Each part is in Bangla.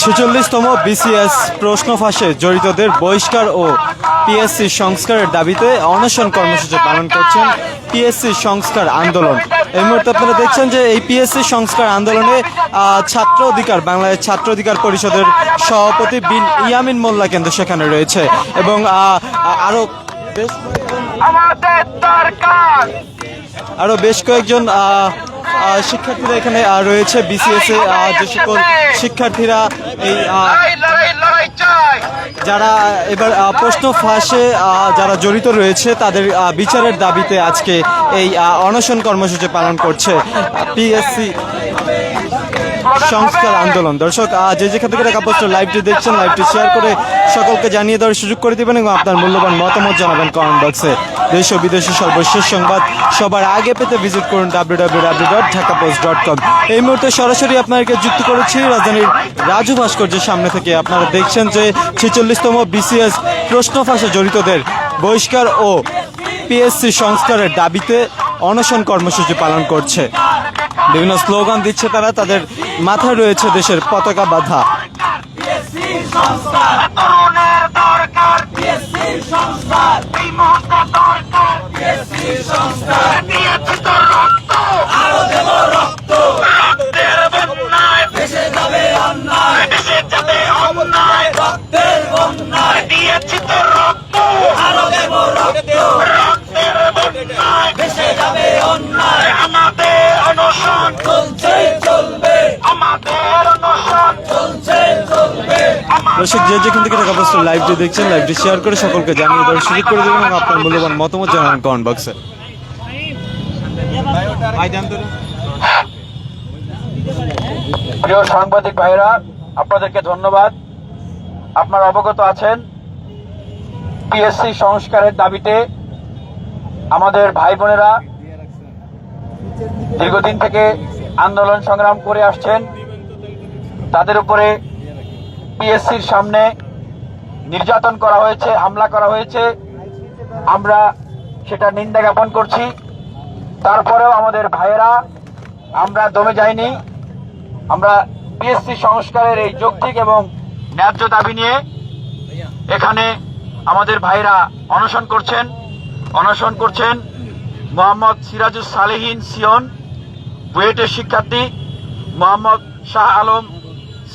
ছেচল্লিশতম বিসিএস প্রশ্ন ফাঁসে জড়িতদের বহিষ্কার ও পিএসসি সংস্কারের দাবিতে অনশন কর্মসূচি পালন করছেন পিএসসি সংস্কার আন্দোলন। এই মুহূর্তে আপনারা দেখছেন যে এই পিএসসি সংস্কার আন্দোলনে ছাত্র অধিকার বাংলাদেশ ছাত্র অধিকার পরিষদের সভাপতি বিন ইয়ামিন মোল্লা কিন্তু সেখানে রয়েছে এবং আহ, আরও বেশ কয়েকজন আমাদের দরকার আরও বেশ কয়েকজন শিক্ষার্থীরা এখানে রয়েছে বিসিএস এ যে সকল শিক্ষার্থীরা এই যারা এবার প্রশ্ন ফাঁসে যারা জড়িত রয়েছে তাদের বিচারের দাবিতে আজকে এই অনশন কর্মসূচি পালন করছে পিএসসি সংস্কার আন্দোলন। দর্শক যে যেখান থেকে টাকা পোস্ট লাইভটি দেখছেন লাইভটি শেয়ার করে সকলকে জানিয়ে দেওয়ার সুযোগ করে দিবেন এবং আপনার মূল্যবান মতামত জানাবেন কমেন্ট বক্সে দেশ ও বিদেশের সর্বশেষ সংবাদ সবার আগে পেতে ভিজিট করুন W W W dot Dhaka post dot com এই মুহূর্তে সরাসরি আপনাদেরকে যুক্ত করেছি রাজধানীর রাজু ভাস্কর্যের সামনে থেকে। আপনারা দেখছেন যে ছেচল্লিশতম বিসিএস প্রশ্ন ফাঁসে জড়িতদের বহিষ্কার ও পিএসসি সংস্কারের দাবিতে অনশন কর্মসূচি পালন করছে। বিভিন্ন স্লোগান দিচ্ছে তারা তাদের মাথায় রয়েছে দেশের পতাকা বাধা। আমাদের অনশন চলছে চলবে দর্শক, যে যেখান থেকে টাকা পোস্ট লাইভটি দেখছেন লাইভটি শেয়ার করে সকলকে জানিয়ে দেওয়ার সুযোগ করে দেবেন এবং আপনার মূল্যবান মতামত জানান কমেন্ট বক্সে প্রিয় সাংবাদিক ভাইরা আপনাদেরকে ধন্যবাদ। আপনারা অবগত আছেন পিএসসি সংস্কারের দাবিতে আমাদের ভাই বোনেরা দীর্ঘদিন থেকে আন্দোলন সংগ্রাম করে আসছেন। তাদের উপরে পিএসসির সামনে নির্যাতন করা হয়েছে, হামলা করা হয়েছে। আমরা সেটা নিন্দা জ্ঞাপন করছি। তারপরেও আমাদের ভাইয়েরা, আমরা দমে যাইনি। আমরা পিএসসি সংস্কারের এই যৌক্তিক এবং ন্যায্য দাবি নিয়ে এখানে আমাদের ভাইরা অনশন করছেন অনশন করছেন মোহাম্মদ সিরাজুস সালেহিন সিয়ন বুয়েটের শিক্ষার্থী, মোহাম্মদ শাহ আলম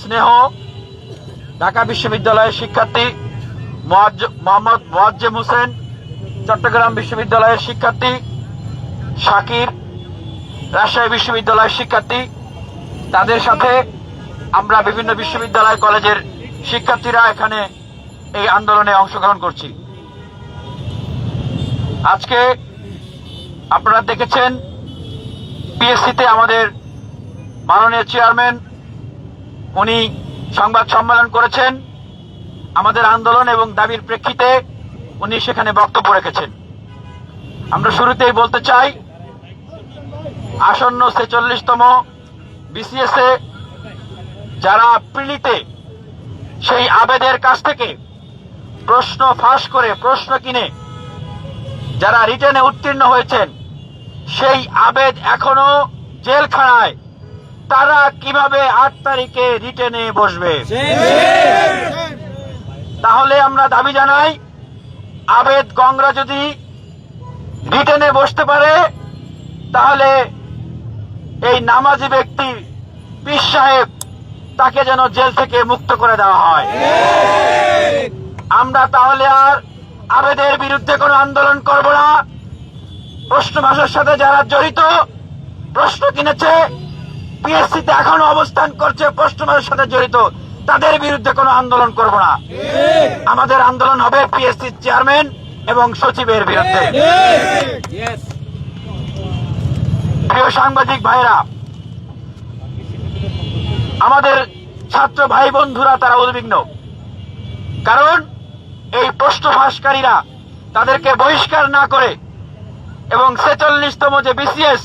স্নেহ, ঢাকা বিশ্ববিদ্যালয়ের শিক্ষার্থী মোহাম্মদ মোয়াজ্জেম হোসেন, চট্টগ্রাম বিশ্ববিদ্যালয়ের শিক্ষার্থী শাকির, রাজশাহী বিশ্ববিদ্যালয়ের শিক্ষার্থী। তাদের সাথে আমরা বিভিন্ন বিশ্ববিদ্যালয় কলেজের শিক্ষার্থীরা এখানে এই আন্দোলনে অংশগ্রহণ করছি। আজকে আপনারা দেখেছেন, পিএসসিতে আমাদের মাননীয় চেয়ারম্যান উনি সংবাদ সম্মেলন করেছেন, আমাদের আন্দোলন এবং দাবির প্রেক্ষিতে উনি সেখানে বক্তব্য রেখেছেন। আমরা শুরুতেই বলতে চাই, আসন্ন ছেচল্লিশতম বিসিএস এ যারা প্রিলিতে সেই আবেদের কাছ থেকে প্রশ্ন ফাঁস করে প্রশ্ন কিনে যারা রিটেনে উত্তীর্ণ হয়েছেন, সেই আবেদ এখনও জেলখানায় তারা কীভাবে আট তারিখে রিটেনে বসবে? তাহলে আমরা দাবি জানাই, আবেদ গংরা যদি রিটেনে বসতে পারে, তাহলে এই নামাজি ব্যক্তি পীর সাহেব তাকে যেন জেল থেকে মুক্ত করে দেওয়া হয়। আমরা তাহলে আর আবেদের বিরুদ্ধে কোনো আন্দোলন করব না। প্রশ্ন ভাষার সাথে যারা জড়িত, প্রশ্ন কিনেছে পিএসসিতে এখনও অবস্থান করছে ভাষার সাথে জড়িত। তাদের বিরুদ্ধে কোনো আন্দোলন করব না। আমাদের আন্দোলন হবে চেয়ারম্যান এবং সচিবের বিরুদ্ধে। প্রিয় সাংবাদিক ভাইরা আমাদের ছাত্র ভাই বন্ধুরা, তারা উদ্বিগ্ন। কারণ এই প্রশ্ন তাদেরকে বহিষ্কার না করে এবং ছেচল্লিশতম যে বিসিএস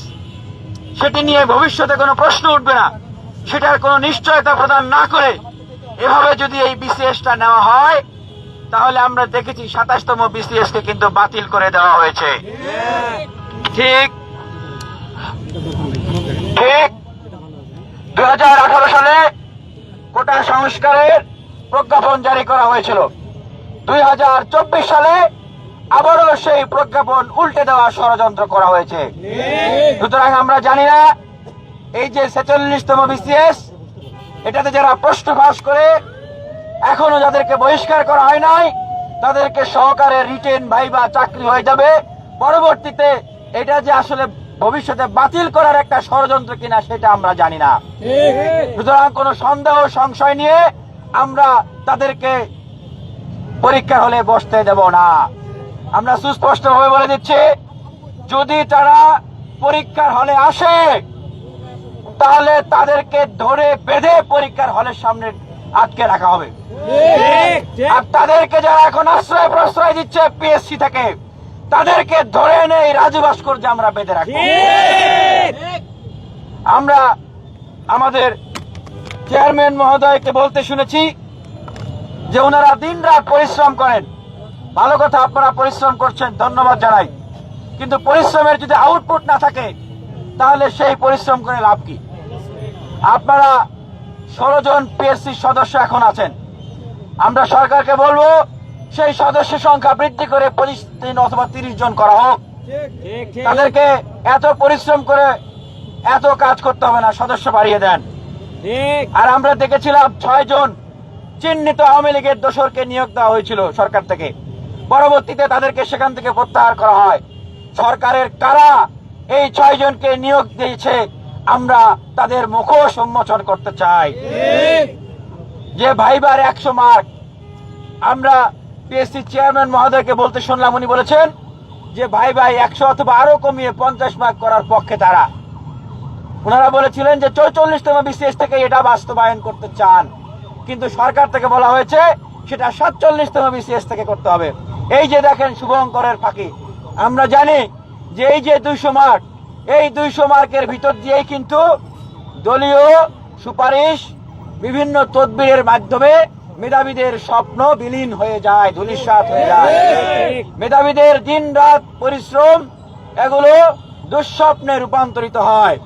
সেটি নিয়ে ভবিষ্যতে কোনো প্রশ্ন উঠবে না। সেটার কোনো নিশ্চয়তা প্রদান না করে এভাবে যদি এই বিসিএসটা নেওয়া হয়, তাহলে আমরা দেখেছি সাতাশতম বিসিএস কে কিন্তু বাতিল করে দেওয়া হয়েছে। ঠিক ঠিক কোটা সংস্কারের প্রজ্ঞাপন জারি করা হয়েছিল। দুই হাজার চব্বিশ সালে আবারও সেই প্রজ্ঞাপন উল্টে দেওয়া ষড়যন্ত্র করা হয়েছে। সুতরাং আমরা জানি না, এই যে ছেচল্লিশতম বিসিএস, এটাতে যারা প্রশ্ন ফাঁস করে, এখনও যাদেরকে বহিষ্কার করা হয় নাই, তাদেরকে সহকারে রিটেন ভাইবা চাকরি হয়ে যাবে। পরবর্তীতে এটা যে আসলে ভবিষ্যতে বাতিল করার একটা ষড়যন্ত্র কিনা সেটা আমরা জানি না। সুতরাং কোনো সন্দেহ, সংশয় নিয়ে আমরা তাদেরকে পরীক্ষা হলে বসতে দেব না। আমরা সুস্পষ্ট ভাবে বলে দিচ্ছি যদি তারা পরীক্ষার হলে আসে তাহলে তাদেরকে ধরে বেঁধে পরীক্ষার হলের সামনে আটকে রাখা হবে। আর তাদেরকে যারা এখন আশ্রয় প্রশ্রয় দিচ্ছে পিএসসি থেকে তাদেরকে ধরে এনে এই রাজু ভাস্কর্যে আমরা বেঁধে রাখব। আমরা আমাদের চেয়ারম্যান মহোদয়কে বলতে শুনেছি যে ওনারা দিন রাত পরিশ্রম করেন। ভালো কথা আপনারা পরিশ্রম করছেন, ধন্যবাদ জানাই। কিন্তু পরিশ্রমের যদি আউটপুট না থাকে, তাহলে সেই পরিশ্রম করে লাভ কি? আপনারা ষোলো জন পিএসসি সদস্য এখন আছেন। আমরা সরকারকে বলব, সেই সদস্য সংখ্যা বৃদ্ধি করে পঁচিশ দিন অথবা তিরিশ জন করা হোক। তাদেরকে এত পরিশ্রম করে এত কাজ করতে হবে না, সদস্য বাড়িয়ে দেন। আর আমরা দেখেছিলাম ছয় জন চিহ্নিত আওয়ামী লীগের দোসরকে নিয়োগ দেওয়া হয়েছিল সরকার থেকে। পরবর্তীতে তাদেরকে সেখান থেকে প্রত্যাহার করা হয়। সরকারের কারা এই ছয় জনকে নিয়োগ দিয়েছে, আমরা তাদের মুখোশ উন্মোচন করতে চাই। যে ভাইবার একশো মার্ক। আমরা পিএসসি চেয়ারম্যান মহোদয়কে বলতে শুনলাম, উনি বলেছেন যে ভাই ভাই একশো অথবা আরও কমিয়ে পঞ্চাশ মার্ক করার পক্ষে তারা। ওনারা বলেছিলেন যে চৌচল্লিশতম বিসিএস থেকে এটা বাস্তবায়ন করতে চান। কিন্তু সরকার থেকে বলা হয়েছে, সেটা সাতচল্লিশতম বিসিএস থেকে করতে হবে। এই যে দেখেন শুভঙ্করের ফাঁকি, আমরা জানি যে এই যে দুইশো মার্ক, এই দুইশো মার্কের ভিতর দিয়েই কিন্তু দলীয় সুপারিশ বিভিন্ন তদবিরের মাধ্যমে মেধাবীদের স্বপ্ন বিলীন হয়ে যায়, ধুলিসাৎ হয়ে যায়। মেধাবীদের দিন রাত পরিশ্রম, এগুলো দুঃস্বপ্নে রূপান্তরিত হয়।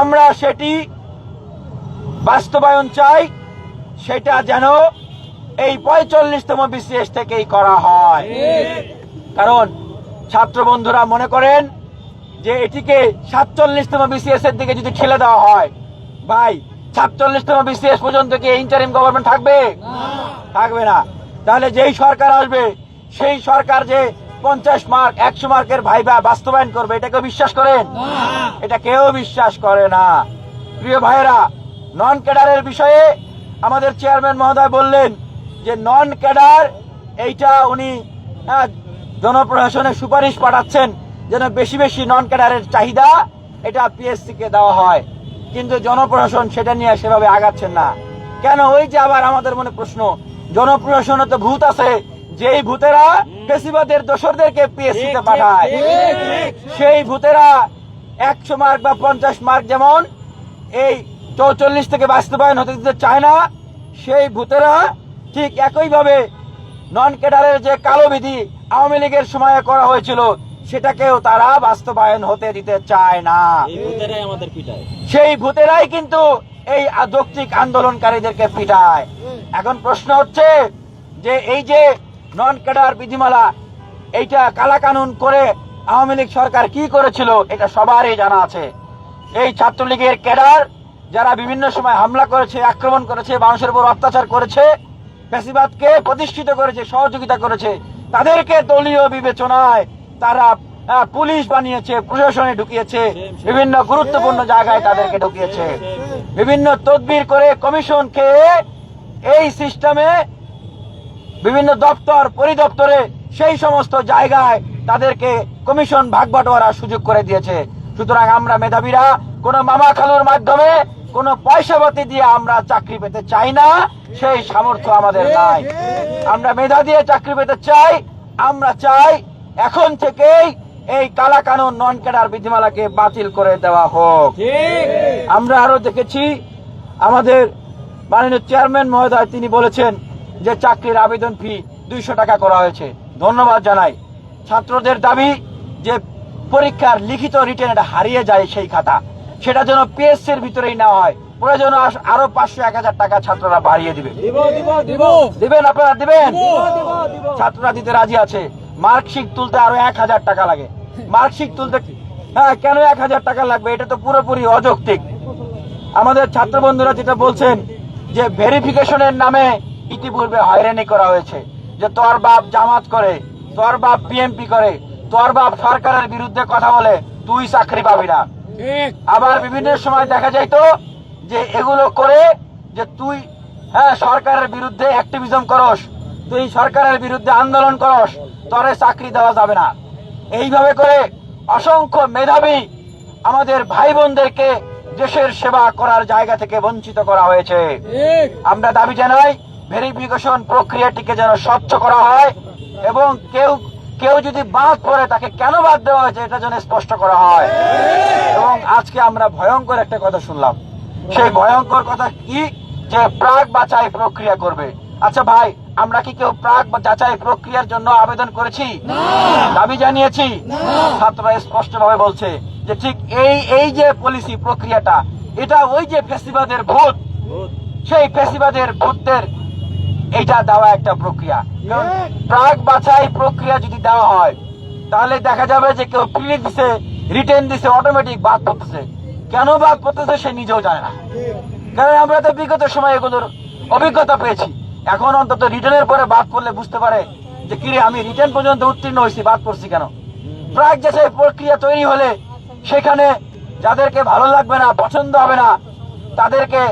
আমরা সেটি বাস্তবায়ন চাই, সেটা যেন এই পঁয়তাল্লিশতম বিসিএস থেকেই করা হয়। কারণ ছাত্র বন্ধুরা মনে করেন যে এটিকে সাতচল্লিশতম বিসিএস এর দিকে যদি ঠেলে দেওয়া হয় ভাই সাতচল্লিশতম বিসিএস পর্যন্ত কি ইন্টারিম গভর্নমেন্ট থাকবে? থাকবে না। তাহলে যেই সরকার আসবে সেই সরকার যে পঞ্চাশ মার্ক একশো মার্কের ভাইবা বাস্তবায়ন করবে এটাকে বিশ্বাস করেন? এটা কেউ বিশ্বাস করে না। প্রিয় ভাইয়েরা নন ক্যাডারের বিষয়ে আমাদের চেয়ারম্যান মহোদয় বললেন যে নন ক্যাডার এইটা উনি আহ, জনপ্রশাসনে সুপারিশ পাঠাচ্ছেন যেন বেশি বেশি নন ক্যাডারের চাহিদা এটা পিএসসি কে দেওয়া হয়। কিন্তু জনপ্রশাসন সেটা নিয়ে সেভাবে আগাচ্ছেন না। কেন? ওই যে আবার আমাদের মনে প্রশ্ন জনপ্রশাসনে তো ভূত আছে। যেই ভূতেরা বেশিবাদের দোসরদেরকে পিএসসি তে পাঠায় সেই ভূতেরা একশো মার্ক বা পঞ্চাশ মার্ক যেমন এই চৌচল্লিশ থেকে বাস্তবায়ন হতে দিতে চায় না সেই ভূতেরা ঠিক একইভাবে নন ক্যাডারের যে কালো বিধি আওয়ামী লীগের সময়ে করা হয়েছিল সেটাকেও তারা বাস্তবায়ন হতে দিতে চায় না। সেই ভূতেরাই কিন্তু এই যৌক্তিক আন্দোলনকারীদেরকে পিটায়। এখন প্রশ্ন হচ্ছে যে এই যে নন ক্যাডার বিধিমালা এইটা কালাকানুন করে আওয়ামী লীগ সরকার কি করেছিল এটা সবারই জানা আছে। এই ছাত্রলীগের ক্যাডার যারা বিভিন্ন সময় হামলা করেছে আক্রমণ করেছে মানুষের উপর অত্যাচার করেছে ফ্যাসিবাদকে প্রতিষ্ঠিত করেছে, সহযোগিতা করেছে। তাদেরকে দলীয় বিবেচনায় তারা পুলিশ বানিয়েছে, প্রশাসনে ঢুকিয়েছে, বিভিন্ন গুরুত্বপূর্ণ জায়গায় তাদেরকে ঢুকিয়েছে। বিভিন্ন তদবির করে কমিশন খেয়ে এই সিস্টেমে বিভিন্ন দপ্তর, পরিদপ্তরে সেই সমস্ত জায়গায় তাদেরকে কমিশন ভাগ বাটোয়ারার সুযোগ করে দিয়েছে। সুতরাং আমরা মেধাবীরা কোন মামা খালুর মাধ্যমে কোন পয়সাপাতি দিয়ে আমরা চাকরি পেতে চাই না, সেই সামর্থ্য আমাদের নাই। আমরা মেধা দিয়ে চাকরি পেতে চাই, আমরা চাই এখন থেকেই এই কালা কানুন নন ক্যাডার বিধিমালাকে বাতিল করে দেওয়া হোক। আমরা আরও দেখেছি, আমাদের মাননীয় চেয়ারম্যান মহোদয় তিনি বলেছেন যে চাকরির আবেদন ফি দুইশো টাকা করা হয়েছে। ধন্যবাদ জানাই। ছাত্রদের দাবি যে পরীক্ষার লিখিত এটা হারিয়ে যায় সেই খাতা। সেটা যেন পিএসসির ভিতরেই নেওয়া হয়। প্রয়োজন আরও পাঁচশো এক হাজার টাকা ছাত্ররা বাড়িয়ে দিবে। দিব দিব দিব। দিবেন আপনারা দিবেন? ছাত্ররা দিতে রাজি আছে। মার্কশিট তুলতে আরও এক হাজার টাকা লাগে। মার্কশিট তুলতে হ্যাঁ কেন এক হাজার টাকা লাগবে? এটা তো পুরোপুরি অযৌক্তিক। আমাদের ছাত্র বন্ধুরা যেটা বলছেন যে ভেরিফিকেশনের নামে ইতিপূর্বে হয়রানি করা হয়েছে। যে তোর বাপ জামাত করে তোর বাপ বিএমপি করে তোর বাপ সরকারের বিরুদ্ধে কথা বলে তুই চাকরি পাবি না। আবার বিভিন্ন সময় দেখা যাইতো যে এগুলো করে যে তুই হ্যাঁ সরকারের বিরুদ্ধে অ্যাক্টিভিজম করস তুই সরকারের বিরুদ্ধে আন্দোলন করস তোরে চাকরি দেওয়া যাবে না। এইভাবে করে অসংখ্য মেধাবী আমাদের ভাই বোনদেরকে দেশের সেবা করার জায়গা থেকে বঞ্চিত করা হয়েছে। আমরা দাবি জানাই ভেরিফিকেশন প্রক্রিয়াটিকে যেন স্বচ্ছ করা হয় এবং কেউ কেউ যদি বাদ পড়ে তাকে কেন বাদ দেওয়া হয়েছে? এটা যেন স্পষ্ট করা হয়। এবং আজকে আমরা ভয়ঙ্কর একটা কথা শুনলাম। সেই ভয়ঙ্কর কথা কি? যে প্রাক বাছাই প্রক্রিয়া করবে। আচ্ছা ভাই আমরা কি কেউ প্রাক বা যাচাই প্রক্রিয়ার জন্য আবেদন করেছি? দাবি জানিয়েছি? ছাত্ররা স্পষ্ট ভাবে বলছে যে ঠিক এই এই যে পলিসি প্রক্রিয়াটা এটা ওই যে ফেসিবাদের ভূত সেই ফেসিবাদের ভূতদের এটা দেওয়া একটা প্রক্রিয়া। প্রাক বাছাই প্রক্রিয়া যদি দেওয়া হয় তাহলে দেখা যাবে যে কেউ প্রিলি দিছে রিটার্ন দিছে অটোমেটিক বাদ পড়তেছে। কেন বাদ পড়তেছে সে নিজেও জানে না। কারণ আমরা তো বিগত সময় এগুলোর অভিজ্ঞতা পেয়েছি। এখন অন্তত রিটার্নের পরে বাদ পড়লে বুঝতে পারে যে কিরে আমি রিটার্ন পর্যন্ত উত্তীর্ণ হয়েছি বাদ পড়ছি কেন? প্রাক যাচাই প্রক্রিয়া তৈরি হলে সেখানে যাদেরকে ভালো লাগবে না পছন্দ হবে না তাদেরকে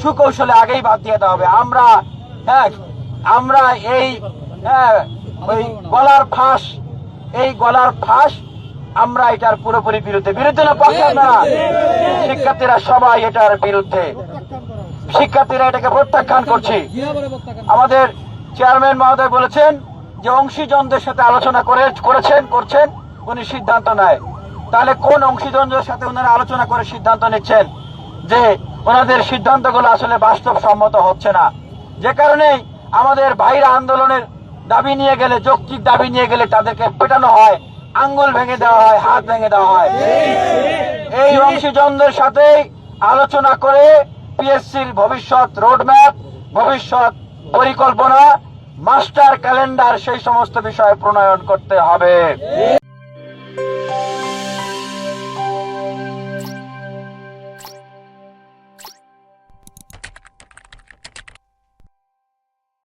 সুকৌশলে আগেই বাদ দিয়ে দেওয়া হবে। আমরা হ্যাঁ আমরা এই হ্যাঁ, ওই গলার ফাঁস এই গলার ফাঁস আমরা এটার পুরোপুরি বিরুদ্ধে বিরুদ্ধে না পক্ষে আপনারা শিক্ষার্থীরা সবাই এটার বিরুদ্ধে। শিক্ষার্থীরা এটাকে প্রত্যাখ্যান করছি। আমাদের চেয়ারম্যান মহোদয় বলেছেন যে অংশীজনদের সাথে আলোচনা করে করেছেন করছেন উনি সিদ্ধান্ত নেয়। তাহলে কোন অংশীজনদের সাথে ওনারা আলোচনা করে সিদ্ধান্ত নিচ্ছেন? যে ওনাদের সিদ্ধান্তগুলো আসলে বাস্তবসম্মত হচ্ছে না। যে কারণে আমাদের ভাইরা আন্দোলনের দাবি নিয়ে গেলে, যৌক্তিক দাবি নিয়ে গেলে তাদেরকে পেটানো হয়, আঙ্গুল ভেঙে দেওয়া হয়, হাত ভেঙে দেওয়া হয়। এই অংশীজনদের সাথে আলোচনা করে পিএসসির ভবিষ্যৎ রোডম্যাপ, ভবিষ্যৎ পরিকল্পনা, মাস্টার ক্যালেন্ডার, সেই সমস্ত বিষয়ে প্রণয়ন করতে হবে।